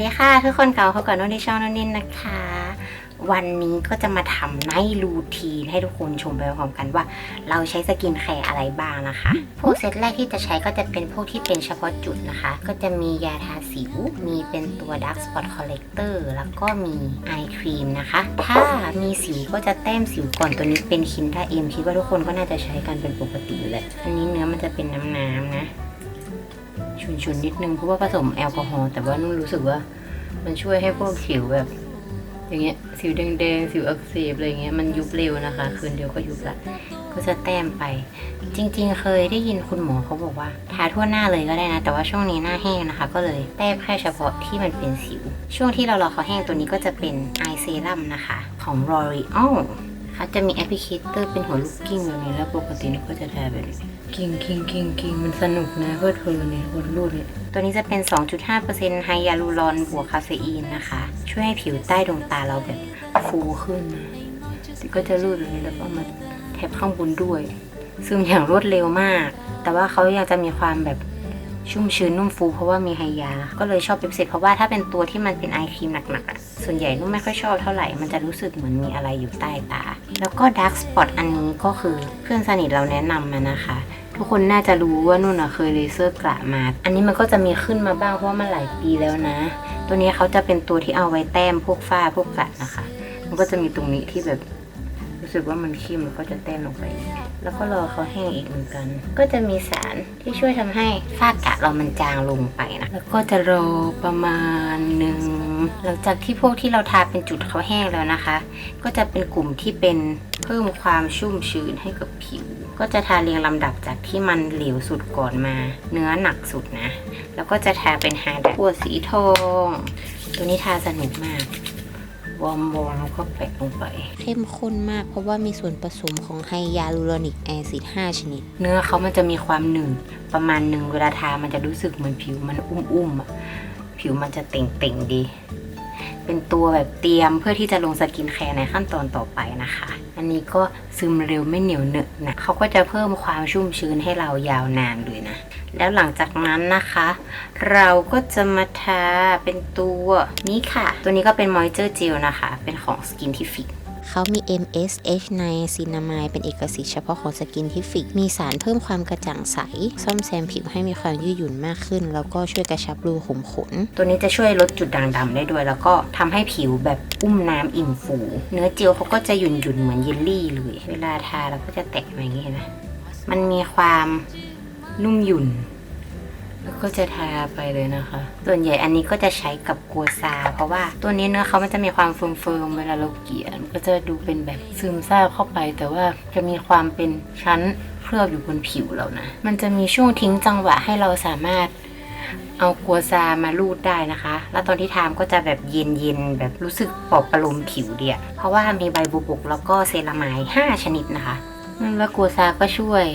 ดีค่ะทุกคนเก่าเขาก่อนนุ่นที่ช่องนุ่นนินนะคะ วันนี้ก็จะมาทำไนรูทีนให้ทุกคนชมไปพร้อมกันว่า เราใช้สกินแคร์อะไรบ้างนะคะ พวกเซตแรกที่จะใช้ก็จะเป็นพวกที่เป็นเฉพาะจุดนะคะ ก็จะมียาทาสิว มีเป็นตัว Dark Spot Collector แล้วก็มีไอครีมนะคะ ถ้ามีสิวก็จะแต้มสิวก่อนตัวนี้เป็นคินท่าเอ็มคิดว่าทุกคนก็น่าจะใช้กันเป็นปกติอยู่แหละอันนี้เนื้อมันจะเป็นน้ำๆนะชุนๆนิดนึงเพราะว่าผสมแอลกอฮอล์แต่ว่านุ่นรู้สึกว่า มันช่วยให้พวกสิวแบบ อย่างเงี้ยสิวแดงๆสิวอักเสบอะไรเงี้ยมันยุบเร็วนะคะ คืนเดียวก็ยุบละก็จะแต้มไป จริง ๆ เคยได้ยินคุณหมอเขาบอกว่าทาทั่วหน้าเลยก็ได้นะ แต่ว่าช่วงนี้หน้าแห้งนะคะ ก็เลยแต้มแค่เฉพาะที่มันเป็นสิว ช่วงที่เรารอเขาแห้งตัวนี้ก็จะเป็นไอเซรั่มนะคะ ของ L'Oreal เขาจะมีแอปพลิเคเตอร์เป็นหัวลูกกิ้งแบบนี้แล้วปกตินี่ก็จะทาแบบนี้ กิ้งกิ้งกิ้งกิ้งมันสนุกนะเพลิดเพลินเนี่ยคนรูดเลยตัวนี้จะเป็น 2.5%ไฮยาลูรอนบวกคาเฟอีนนะคะ ช่วยให้ผิวใต้ดวงตาเราแบบฟูขึ้นนะก็จะรูดแบบนี้แล้วก็มาแทบข้างบนด้วย ซึมอย่างรวดเร็วมาก แต่ว่าเขายังจะมีความแบบชุ่มชื้นนุ่มฟูเพราะว่ามีไฮยา ก็เลยชอบเปปเซตเพราะว่าถ้าเป็นตัวที่มันเป็นไอครีมหนักๆอะส่วนใหญ่นุ่มไม่ค่อยชอบเท่าไหร่ มันจะรู้สึกเหมือนมีอะไรอยู่ใต้ตา แล้วก็ดาร์กสปอตอันนี้ก็คือเพื่อนสนิทเราแนะนำมานะคะ ทุกคนน่าจะรู้ว่านุ่นเคยเลเซอร์กระมา อันนี้มันก็จะมีขึ้นมาบ้างเพราะมันหลายปีแล้วนะ ตัวนี้เขาจะเป็นตัวที่เอาไว้แต้มพวกฝ้าพวกกระนะคะ มันก็จะมีตรงนี้ที่แบบรู้สึกว่ามันเข้มแล้วก็จะแต้มลงไป แล้วก็รอเขาแห้งอีกเหมือนกัน ก็จะมีสารที่ช่วยทำให้ฝ้ากระเรามันจางลงไปนะ แล้วก็จะรอประมาณหนึ่งหลังจากที่พวกที่เราทาเป็นจุดเขาแห้งแล้วนะคะ ก็จะเป็นกลุ่มที่เป็นเพิ่มความชุ่มชื้นให้กับผิวก็จะทาเรียงลำดับจากที่มันเหลวสุดก่อนมา เนื้อหนักสุดนะ แล้วก็จะทาเป็นไฮไดร์ขวดสีทอง ตัวนี้ทาสนุกมากวอร์มวอร์มแล้วก็แปะลงไป เข้มข้นมากเพราะว่ามีส่วนผสมของไฮยาลูโรนิกแอซิด 5 ชนิด เนื้อเขามันจะมีความหนืดประมาณหนึ่งเวลาทามันจะรู้สึกเหมือนผิวมันอุ้มๆอะผิวมันจะเต่งๆดี เป็นตัวแบบเตรียมเพื่อที่จะลงสกินแคร์ในขั้นตอนต่อไปนะคะ อันนี้ก็ซึมเร็วไม่เหนียวเหนอะนะเขาก็จะเพิ่มความชุ่มชื้นให้เรายาวนานเลยนะ แล้วหลังจากนั้นนะคะ เราก็จะมาทาเป็นตัวนี้ค่ะ ตัวนี้ก็เป็นมอยเจอร์เจลนะคะ เป็นของสกินที่ฟิก เขามี MSH ในซินามายเป็นเอกสิทธิ์เฉพาะของสกินทิฟิก มีสารเพิ่มความกระจ่างใส ซ่อมแซมผิวให้มีความยืดหยุ่นมากขึ้น แล้วก็ช่วยกระชับรูขุมขน ตัวนี้จะช่วยลดจุดด่างดำได้ด้วย แล้วก็ทำให้ผิวแบบอุ้มน้ำอิ่มฟู เนื้อเจลเขาก็จะหยุ่นหยุ่นเหมือนเยลลี่เลย เวลาทาเราก็จะแตะมาอย่างนี้เห็นะมันมีความนุ่มหยุ่น แล้วก็จะทาไปเลยนะคะ ส่วนใหญ่อันนี้ก็จะใช้กับกัวซา เพราะว่าตัวนี้เนื้อเขามันจะมีความเฟิร์มๆเวลาเราเกลี่ยก็จะดูเป็นแบบซึมซาบเข้าไป แต่ว่าจะมีความเป็นชั้นเคลือบอยู่บนผิวเรานะ มันจะมีช่วงทิ้งจังหวะให้เราสามารถเอากัวซามาลูดได้นะคะ แล้วตอนที่ทามก็จะแบบเย็นๆแบบรู้สึกปลอบประโลมผิวเดียเพราะว่ามีใบบุบกแล้วก็เซรามาย5ชนิดนะคะ แล้วกัวซาก็ช่วย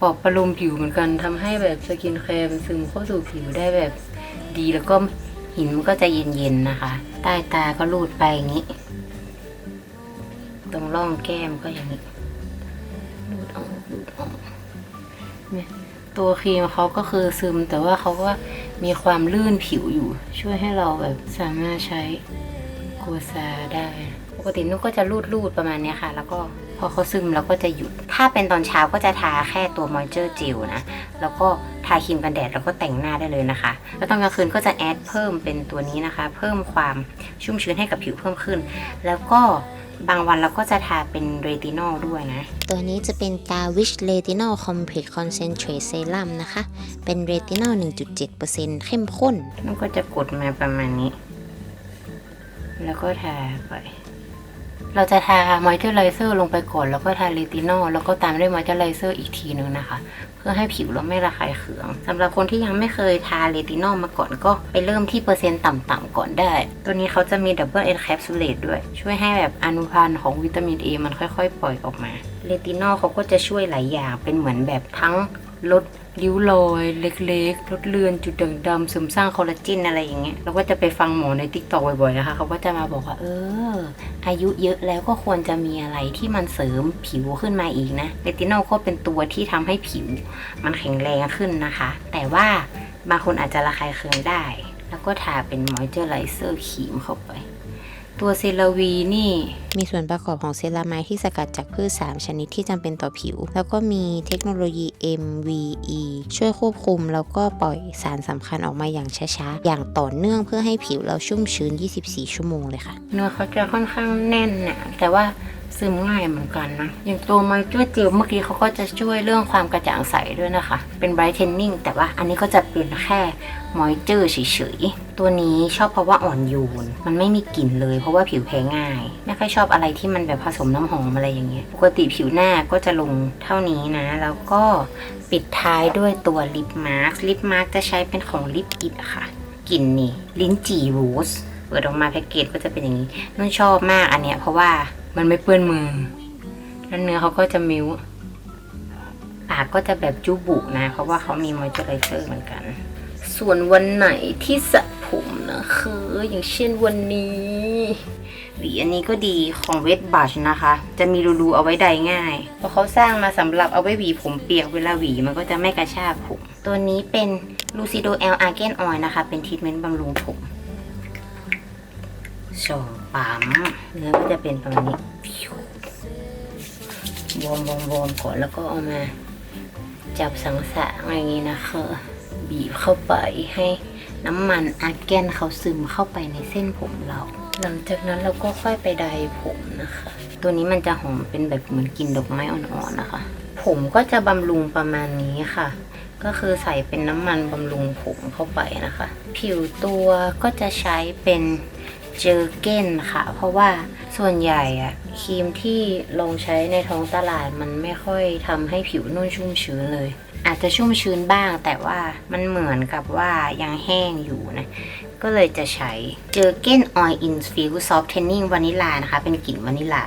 ปอบประโลมผิวเหมือนกันทำให้แบบสกินแคร์มันซึมเข้าสู่ผิวได้แบบดีแล้วก็หินมันก็จะเย็นๆนะคะ ใต้ตาก็รูดไปอย่างนี้ ตรงร่องแก้มก็อย่างนี้รูดออกรูดออกเนี่ยตัวครีมเขาก็คือซึมแต่ว่าเขาก็มีความลื่นผิวอยู่ ช่วยให้เราแบบสามารถใช้กัวซาได้ ปกตินุกก็จะรูดรูดๆประมาณนี้ค่ะ แล้วก็ พอเขาซึมเราก็จะหยุด ถ้าเป็นตอนเช้าก็จะทาแค่ตัวมอยเจอร์เจลนะ แล้วก็ทาครีมกันแดดแล้วก็แต่งหน้าได้เลยนะคะ แล้วตอนกลางคืนก็จะแอดเพิ่มเป็นตัวนี้นะคะ เพิ่มความชุ่มชื้นให้กับผิวเพิ่มขึ้น แล้วก็บางวันเราก็จะทาเป็นเรตินอลด้วยนะ ตัวนี้จะเป็น Darwish Retinol Complex Concentrate Serum นะคะ เป็นเรตินอล1.7%เข้มข้น มันก็จะกดมาประมาณนี้ แล้วก็ทาไป เราจะทามอยเจอร์ไรเซอร์ลงไปก่อน แล้วก็ทาเรตินอลแล้วก็ตามด้วยมอยเจอร์ไรเซอร์อีกทีนึงนะคะ เพื่อให้ผิวเราไม่ระคายเคืองสำหรับคนที่ยังไม่เคยทาเรตินอลมาก่อนก็ไปเริ่มที่เปอร์เซ็นต์ต่ำๆก่อนได้ ตัวนี้เขาจะมีดับเบิลเอ็นแคปซูลเลตด้วย ช่วยให้แบบอนุพันธ์ของวิตามินเอมันค่อยๆ ปล่อยออกมาเรตินอลเขาก็จะช่วยหลายอย่างเป็นเหมือนแบบทั้ง ลดริ้วรอยเล็กๆ ลดเลือนจุดด่างดำเสริมสร้างคอลลาเจนอะไรอย่างเงี้ยเราก็จะไปฟังหมอในทิกตอกบ่อยๆนะคะเขาก็จะมาบอกว่า เออ อายุเยอะแล้วก็ควรจะมีอะไรที่มันเสริมผิวขึ้นมาอีกนะเรตินอลก็เป็นตัวที่ทำให้ผิว มันแข็งแรงขึ้นนะคะ แต่ว่าบางคนอาจจะระคายเคืองได้ แล้วก็ทาเป็นมอยเจอร์ไรเซอร์ครีมเข้าไป ตัวเซราวีนี่ มีส่วนประกอบของเซรามายที่สกัดจากพืช 3 ชนิดที่จำเป็นต่อผิว แล้วก็มีเทคโนโลยี MVE ช่วยควบคุมแล้วก็ปล่อยสารสำคัญออกมาอย่างช้าๆ อย่างต่อเนื่องเพื่อให้ผิวเราชุ่มชื้น 24 ชั่วโมงเลยค่ะ เนื้อเขาจะค่อนข้างแน่นเนี่ยแต่ว่า ซึมง่ายเหมือนกันนะ อย่างตัวมอยเจอร์เจลเมื่อกี้เขาก็จะช่วยเรื่องความกระจ่างใสด้วยนะคะ เป็น brightening แต่ว่าอันนี้ก็จะเป็นแค่มอยเจอร์เฉยๆ ตัวนี้ชอบเพราะว่าอ่อนโยน มันไม่มีกลิ่นเลยเพราะว่าผิวแพ้ง่าย ไม่ค่อยชอบอะไรที่มันแบบผสมน้ำหอมอะไรอย่างเงี้ย ปกติผิวหน้าก็จะลงเท่านี้นะ แล้วก็ปิดท้ายด้วยตัวลิปมาร์ค ลิปมาร์คจะใช้เป็นของลิปอิดค่ะ กลิ่นนี่ ลิ้นจี่โรส เปิดออกมาแพ็กเกจก็จะเป็นอย่างนี้ นุ่นชอบมากอันเนี้ยเพราะว่า มันไม่เปื้อนมือ แล้วเนื้อเขาก็จะมิ้วปากก็จะแบบจุบุนะ เพราะว่าเขามีมอยเจอไรเซอร์เหมือนกัน ส่วนวันไหนที่สระผมนะคืออย่างเช่นวันนี้หวีอันนี้ก็ดีของเวทบัชนะคะ จะมีรูๆเอาไว้ใดง่าย เพราะเขาสร้างมาสำหรับเอาไว้หวีผมเปียกเวลาหวีมันก็จะไม่กระชากผม ตัวนี้เป็น Lucido L Argan Oil นะคะ เป็นทรีทเมนต์บำรุงผม สองปั๊มเนื้อก็จะเป็นประมาณนี้วอมวอมวอมก่อนแล้วก็เอามา จับสังสะอย่างนี้นะคะบีบเข้าไปให้น้ำมันอาร์แกนเขาซึมเข้าไปในเส้นผมเรา หลังจากนั้นเราก็ค่อยไปไดร์ผมนะคะ ตัวนี้มันจะหอมเป็นแบบเหมือนกลินดอกไม้อ่อนๆนะคะ ผมก็จะบำรุงประมาณนี้ค่ะ ก็คือใส่เป็นน้ำมันบำรุงผมเข้าไปนะคะ ผิวตัวก็จะใช้เป็น เจอเก้นค่ะ เพราะว่าส่วนใหญ่อะครีมที่ลงใช้ในท้องตลาดมันไม่ค่อยทำให้ผิวนุ่นชุ่มชื้นเลย อาจจะชุ่มชื้นบ้าง แต่ว่ามันเหมือนกับว่ายังแห้งอยู่นะก็เลยจะใช้เจอเก้นออยล์อินฟิวซอฟเทนนิ่งวานิลานะคะ เป็นกลิ่นวานิลา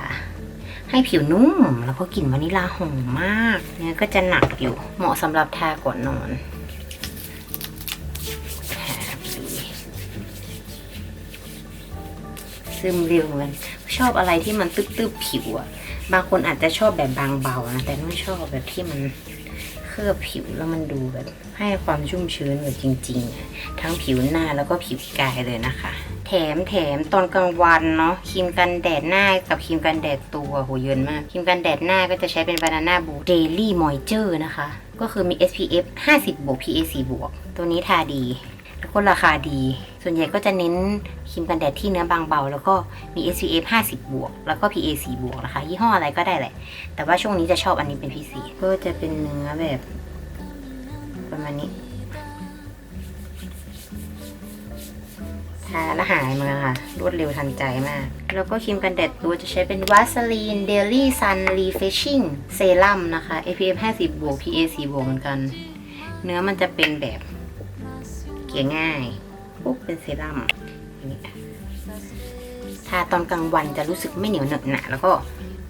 ให้ผิวนุ่ม แล้วก็กลิ่นวานิลาหอมมาก เนื้อก็จะหนักอยู่เหมาะสำหรับทาก่อนนอน ซึมเร็วเหมือนกันชอบอะไรที่มันตึบๆผิวอะบางคนอาจจะชอบแบบบางเบานะแต่ไม่ชอบแบบที่มันเคลือบผิวแล้วมันดูแบบให้ความชุ่มชื้นแบบจริงๆ ทั้งผิวหน้าแล้วก็ผิวกายเลยนะคะ แถมแถมตอนกลางวันเนาะครีมกันแดดหน้ากับครีมกันแดดตัวโหเยินมากครีมกันแดดหน้าก็จะใช้เป็น Banana b o Daily Moisture นะคะ ก็คือมี SPF 50บวก PA 4บวกตัวนี้ทาดี ก็ราคาดี ส่วนใหญ่ก็จะเน้นครีมกันแดดที่เนื้อบางเบา แล้วก็มี SPF 50 บวก แล้วก็ PA 4บวกนะคะ ยี่ห้ออะไรก็ได้แหละ แต่ว่าช่วงนี้จะชอบอันนี้เป็นพิเศษ ก็จะเป็นเนื้อแบบประมาณนี้ทาแล้วหายมือนกันค่ะ รวดเร็วทันใจมาก แล้วก็ครีมกันแดดตัวจะใช้เป็นวาสลีนเดลี่ซันรีเฟชชิ่งเซรั่มนะคะ SPF 50 บวก PA 4บวกเหมือนกัน เนื้อมันจะเป็นแบบ กลี่ยง่ายปุ๊บเป็นเซรั่มอย่างนี้ทาตอนกลางวันจะรู้สึกไม่เหนียวเหนอะหนะแล้วก็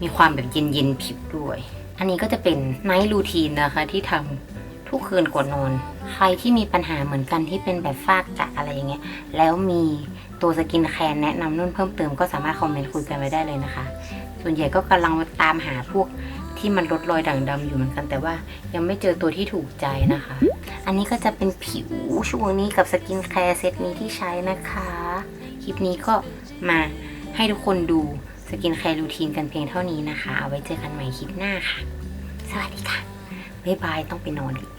มีความแบบเย็นๆผิวด้วย อันนี้ก็จะเป็นไนท์รูทีนนะคะที่ทำทุกคืนก่อนนอน ใครที่มีปัญหาเหมือนกันที่เป็นแบบฟากจัดอะไรอย่างเงี้ย แล้วมีตัวสกินแคร์แนะนำนุ่นเพิ่มเติมก็สามารถคอมเมนต์คุยกันไว้ได้เลยนะคะ ส่วนใหญ่ก็กำลังตามหาพวก ที่มันลดรอยด่างดำอยู่เหมือนกัน แต่ว่ายังไม่เจอตัวที่ถูกใจนะคะ อันนี้ก็จะเป็นผิวช่วงนี้กับสกินแคร์เซตนี้ที่ใช้นะคะ คลิปนี้ก็มาให้ทุกคนดูสกินแคร์รูทีนกันเพียงเท่านี้นะคะ เอาไว้เจอกันใหม่คลิปหน้าค่ะ สวัสดีค่ะ บ๊ายบายต้องไปนอนอีก